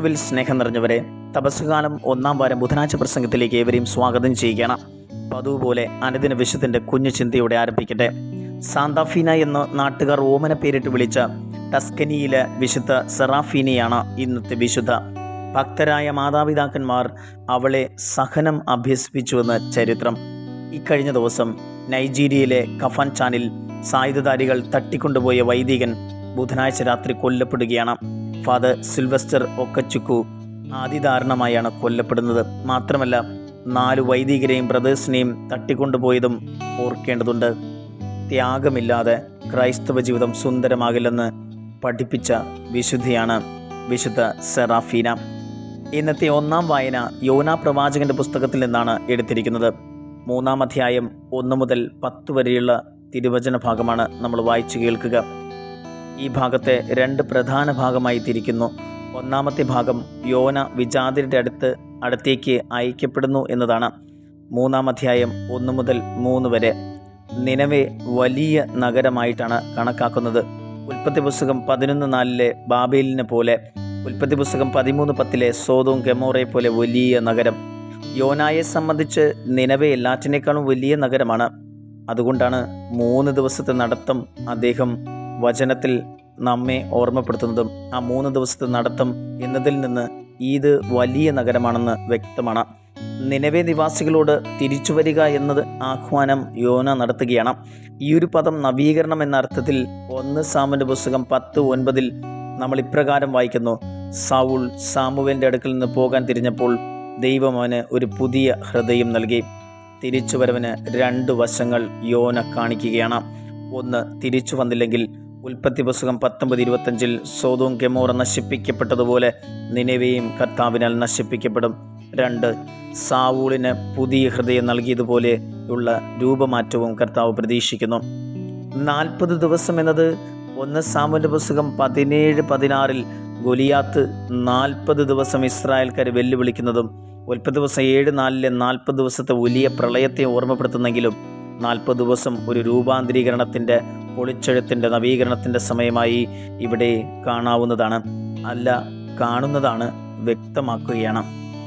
ക്രിസ്തുവിൽ സ്നേഹം നിറഞ്ഞവരെ തപസ്സുകാലം ഒന്നാം വാരം ബുധനാഴ്ച പ്രസംഗത്തിലേക്ക് ഏവരെയും സ്വാഗതം ചെയ്യുകയാണ്. പതുപോലെ പോലെ അനുദിന വിശുദ്ധന്റെ കുഞ്ഞു ചിന്തയോടെ ആരംഭിക്കട്ടെ. സാന്താഫീന എന്ന് നാട്ടുകാർ ഓമന പേരിട്ട് വിളിച്ച ടസ്കനിയിലെ വിശുദ്ധ സെറാഫീനയാണ് ഇന്നത്തെ വിശുദ്ധ. ഭക്തരായ മാതാപിതാക്കന്മാർ അവളെ സഹനം അഭ്യസിപ്പിച്ചുവെന്ന് ചരിത്രം. ഇക്കഴിഞ്ഞ ദിവസം നൈജീരിയയിലെ കഫൻ ചാനിൽ സായുധധാരികൾ തട്ടിക്കൊണ്ടുപോയ വൈദികൻ ബുധനാഴ്ച രാത്രി കൊല്ലപ്പെടുകയാണ്. Father Sylvester ഒക്കച്ചുക്കു ആദിദാരുണമായാണ് കൊല്ലപ്പെടുന്നത്. മാത്രമല്ല നാല് വൈദികരെയും ബ്രദേഴ്സിനെയും തട്ടിക്കൊണ്ടുപോയതും ഓർക്കേണ്ടതുണ്ട്. ത്യാഗമില്ലാതെ ക്രൈസ്തവ ജീവിതം സുന്ദരമാകില്ലെന്ന് പഠിപ്പിച്ച വിശുദ്ധിയാണ് വിശുദ്ധ സെറാഫീന. ഇന്നത്തെ ഒന്നാം വായന യോനാ പ്രവാചകന്റെ പുസ്തകത്തിൽ നിന്നാണ് എടുത്തിരിക്കുന്നത്. മൂന്നാം അധ്യായം ഒന്ന് മുതൽ പത്ത് വരെയുള്ള തിരുവചന ഭാഗമാണ് നമ്മൾ വായിച്ചു കേൾക്കുക. ഈ ഭാഗത്തെ രണ്ട് പ്രധാന ഭാഗമായി തിരിക്കുന്നു. ഒന്നാമത്തെ ഭാഗം യോന വിജാതിരുടെ അടുത്ത് അടുത്തേക്ക് അയക്കപ്പെടുന്നു എന്നതാണ്. മൂന്നാം അധ്യായം ഒന്ന് മുതൽ മൂന്ന് വരെ. നിലവെ വലിയ നഗരമായിട്ടാണ് കണക്കാക്കുന്നത്. ഉൽപ്പത്തി പുസ്തകം പതിനൊന്ന് നാലിലെ ബാബേലിനെ പോലെ ഉൽപ്പത്തി പുസ്തകം പതിമൂന്ന് പത്തിലെ സോതും ഗമോറയെ പോലെ വലിയ നഗരം. യോനായെ സംബന്ധിച്ച് നിലവെ എല്ലാറ്റിനേക്കാളും വലിയ നഗരമാണ്. അതുകൊണ്ടാണ് മൂന്ന് ദിവസത്തെ നടത്തം അദ്ദേഹം വചനത്തിൽ നമ്മെ ഓർമ്മപ്പെടുത്തുന്നതും ആ മൂന്ന് ദിവസത്തെ നടത്തം എന്നതിൽ നിന്ന് ഈദ് വലിയ നഗരമാണെന്ന് വ്യക്തമാണ്. നിലവെ നിവാസികളോട് തിരിച്ചു വരിക എന്നത് ആഹ്വാനം യോന നടത്തുകയാണ്. ഈ ഒരു പദം നവീകരണം എന്ന അർത്ഥത്തിൽ ഒന്ന് സാമന്റെ പുസ്തകം പത്ത് ഒൻപതിൽ നമ്മൾ ഇപ്രകാരം വായിക്കുന്നു. സൗൾ സാമുവിന്റെ അടുക്കൽ നിന്ന് പോകാൻ തിരിഞ്ഞപ്പോൾ ദൈവം അവന് ഒരു പുതിയ ഹൃദയം നൽകി. തിരിച്ചുവരവിന് രണ്ട് വശങ്ങൾ യോന കാണിക്കുകയാണ്. ഒന്ന് തിരിച്ചു വന്നില്ലെങ്കിൽ ഉൽപ്പത്തി പുസ്തകം പത്തൊമ്പത് ഇരുപത്തഞ്ചിൽ സോതവും കെമോറ നശിപ്പിക്കപ്പെട്ടതുപോലെ നിലവയും കർത്താവിനാൽ നശിപ്പിക്കപ്പെടും. രണ്ട് സാവൂളിന് പുതിയ ഹൃദയം നൽകിയതുപോലെ ഉള്ള രൂപമാറ്റവും കർത്താവ് പ്രതീക്ഷിക്കുന്നു. നാൽപ്പത് ദിവസം എന്നത് ഒന്ന് സാമുവിന്റെ പുസ്തകം പതിനേഴ് പതിനാറിൽ ഗൊലിയാത്ത് നാൽപ്പത് ദിവസം ഇസ്രായേൽക്കാർ വെല്ലുവിളിക്കുന്നതും ഉൽപ്പത്തി ദിവസം ഏഴ് നാലിലെ നാൽപ്പത് ദിവസത്തെ വലിയ പ്രളയത്തെ ഓർമ്മപ്പെടുത്തുന്നെങ്കിലും നാൽപ്പത് ദിവസം ഒരു രൂപാന്തരീകരണത്തിന്റെ പൊളിച്ചെഴുത്തിന്റെ നവീകരണത്തിന്റെ സമയമായി ഇവിടെ കാണാവുന്നതാണ്. അല്ല കാണുന്നതാണ് വ്യക്തമാക്കുകയാണ്.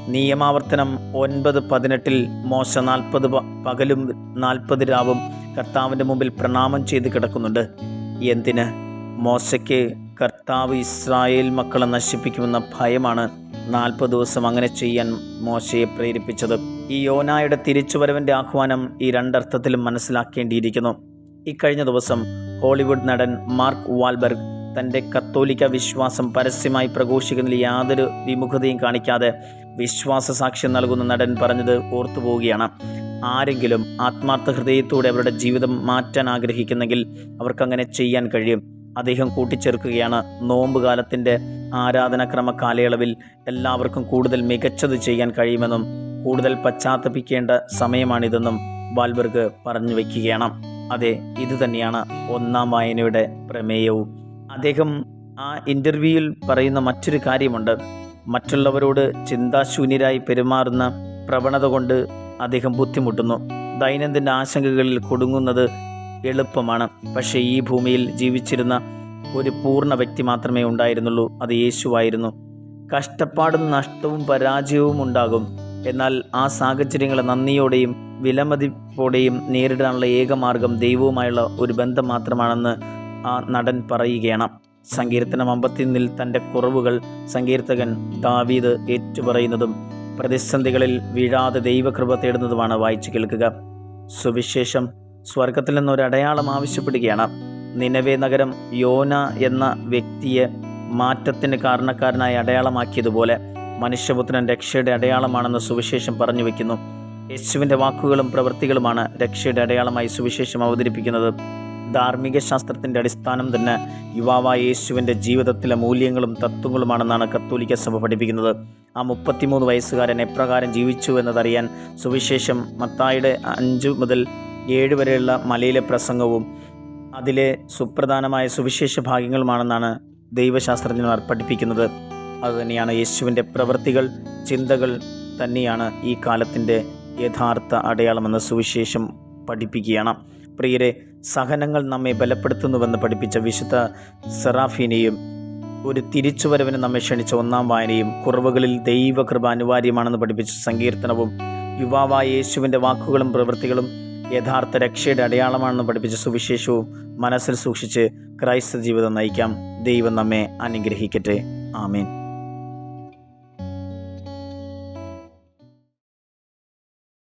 നിയമാവർത്തനം ഒൻപത് പതിനെട്ടിൽ മോശ നാൽപ്പത് പകലും നാൽപ്പത് രാവും കർത്താവിന്റെ മുമ്പിൽ പ്രണാമം ചെയ്ത് കിടക്കുന്നുണ്ട്. എന്തിന്? മോശയ്ക്ക് കർത്താവ് ഇസ്രായേൽ മക്കളെ നശിപ്പിക്കുമെന്ന ഭയമാണ് നാൽപ്പത് ദിവസം അങ്ങനെ ചെയ്യാൻ മോശയെ പ്രേരിപ്പിച്ചത് ഈ യോനായുടെ തിരിച്ചുവരവിന്റെ ആഹ്വാനം ഈ രണ്ടർത്ഥത്തിലും മനസ്സിലാക്കേണ്ടിയിരിക്കുന്നു. ഇക്കഴിഞ്ഞ ദിവസം ഹോളിവുഡ് നടൻ മാർക്ക് വാൽബർഗ് തന്റെ കത്തോലിക്ക വിശ്വാസം പരസ്യമായി പ്രഘോഷിക്കുന്നതിൽ യാതൊരു വിമുഖതയും കാണിക്കാതെ വിശ്വാസ സാക്ഷ്യം നൽകുന്ന നടൻ പറഞ്ഞത് ഓർത്തുപോവുകയാണ്. ആരെങ്കിലും ആത്മാർത്ഥ ഹൃദയത്തോടെ അവരുടെ ജീവിതം മാറ്റാൻ ആഗ്രഹിക്കുന്നെങ്കിൽ അവർക്കങ്ങനെ ചെയ്യാൻ കഴിയും. അദ്ദേഹം കൂട്ടിച്ചേർക്കുകയാണ്. നോമ്പ് കാലത്തിന്റെ ആരാധനാക്രമ കാലയളവിൽ എല്ലാവർക്കും കൂടുതൽ മികച്ചത് ചെയ്യാൻ കഴിയുമെന്നും കൂടുതൽ പശ്ചാത്തപിക്കേണ്ട സമയമാണിതെന്നും വാൽബർഗ് പറഞ്ഞു വയ്ക്കുകയാണ്. അതെ ഇത് തന്നെയാണ് ഒന്നാം വായനയുടെ പ്രമേയവും. അദ്ദേഹം ആ ഇന്റർവ്യൂവിൽ പറയുന്ന മറ്റൊരു കാര്യമുണ്ട്. മറ്റുള്ളവരോട് ചിന്താശൂന്യരായി പെരുമാറുന്ന പ്രവണത കൊണ്ട് അദ്ദേഹം ബുദ്ധിമുട്ടുന്നു. ദൈനംദിന ആശങ്കകളിൽ കൊടുങ്ങുന്നത് എളുപ്പമാണ്. പക്ഷേ ഈ ഭൂമിയിൽ ജീവിച്ചിരുന്ന ഒരു പൂർണ വ്യക്തി മാത്രമേ ഉണ്ടായിരുന്നുള്ളൂ. അത് യേശുവായിരുന്നു. കഷ്ടപ്പാടും നഷ്ടവും പരാജയവും ഉണ്ടാകും. എന്നാൽ ആ സാഹചര്യങ്ങളെ നന്ദിയോടെയും വിലമതിപ്പോടെയും നേരിടാനുള്ള ഏക മാർഗം ദൈവവുമായുള്ള ഒരു ബന്ധം മാത്രമാണെന്ന് ആ നടൻ പറയുകയാണ്. സങ്കീർത്തനം അമ്പത്തിയൊന്നിൽ തന്റെ കുറവുകൾ സങ്കീർത്തകൻ ദാവീദ് ഏറ്റുപറയുന്നതും പ്രതിസന്ധികളിൽ വീഴാതെ ദൈവകൃപ തേടുന്നതുമാണ് വായിച്ചു കേൾക്കുക. സുവിശേഷം സ്വർഗത്തിൽ നിന്ന് ഒരു അടയാളം ആവശ്യപ്പെടുകയാണ്. നിലവേ നഗരം യോന എന്ന വ്യക്തിയെ മാറ്റത്തിന് കാരണക്കാരനായി അടയാളമാക്കിയതുപോലെ മനുഷ്യപുത്രൻ രക്ഷയുടെ അടയാളമാണെന്ന് സുവിശേഷം പറഞ്ഞു വയ്ക്കുന്നു യേശുവിന്റെ വാക്കുകളും പ്രവൃത്തികളുമാണ് രക്ഷയുടെ അടയാളമായി സുവിശേഷം അവതരിപ്പിക്കുന്നത്. ധാർമ്മിക ശാസ്ത്രത്തിന്റെ അടിസ്ഥാനം തന്നെ യുവാവായ യേശുവിന്റെ ജീവിതത്തിലെ മൂല്യങ്ങളും തത്വങ്ങളുമാണെന്നാണ് കത്തോലിക്ക സഭ പഠിപ്പിക്കുന്നത്. ആ മുപ്പത്തിമൂന്ന് വയസ്സുകാരൻ എപ്രകാരം ജീവിച്ചു എന്നതറിയാൻ സുവിശേഷം മത്തായിയുടെ അഞ്ച് മുതൽ ഏഴ് വരെയുള്ള മലയിലെ പ്രസംഗവും അതിലെ സുപ്രധാനമായ സുവിശേഷ ഭാഗങ്ങളുമാണെന്നാണ് ദൈവശാസ്ത്രജ്ഞന്മാർ പഠിപ്പിക്കുന്നത്. അതുതന്നെയാണ് യേശുവിന്റെ പ്രവൃത്തികൾ ചിന്തകൾ തന്നെയാണ് ഈ കാലത്തിന്റെ യഥാർത്ഥ അടയാളമെന്ന് സുവിശേഷം പഠിപ്പിക്കുകയാണ്. പ്രിയരെ സഹനങ്ങൾ നമ്മെ ബലപ്പെടുത്തുന്നുവെന്ന് പഠിപ്പിച്ച വിശുദ്ധ സെറാഫീനെയും ഒരു തിരിച്ചുവരവിന് നമ്മെ ക്ഷണിച്ച ഒന്നാം വായനയും കുറവുകളിൽ ദൈവകൃപ അനിവാര്യമാണെന്ന് പഠിപ്പിച്ച സങ്കീർത്തനവും യുവാവായ യേശുവിന്റെ വാക്കുകളും പ്രവൃത്തികളും യഥാർത്ഥ രക്ഷയുടെ അടയാളമാണെന്ന് പഠിപ്പിച്ച സുവിശേഷവും മനസ്സിൽ സൂക്ഷിച്ച് ക്രൈസ്തവ ജീവിതം നയിക്കാം. ദൈവം നമ്മെ അനുഗ്രഹിക്കട്ടെ. ആമേൻ.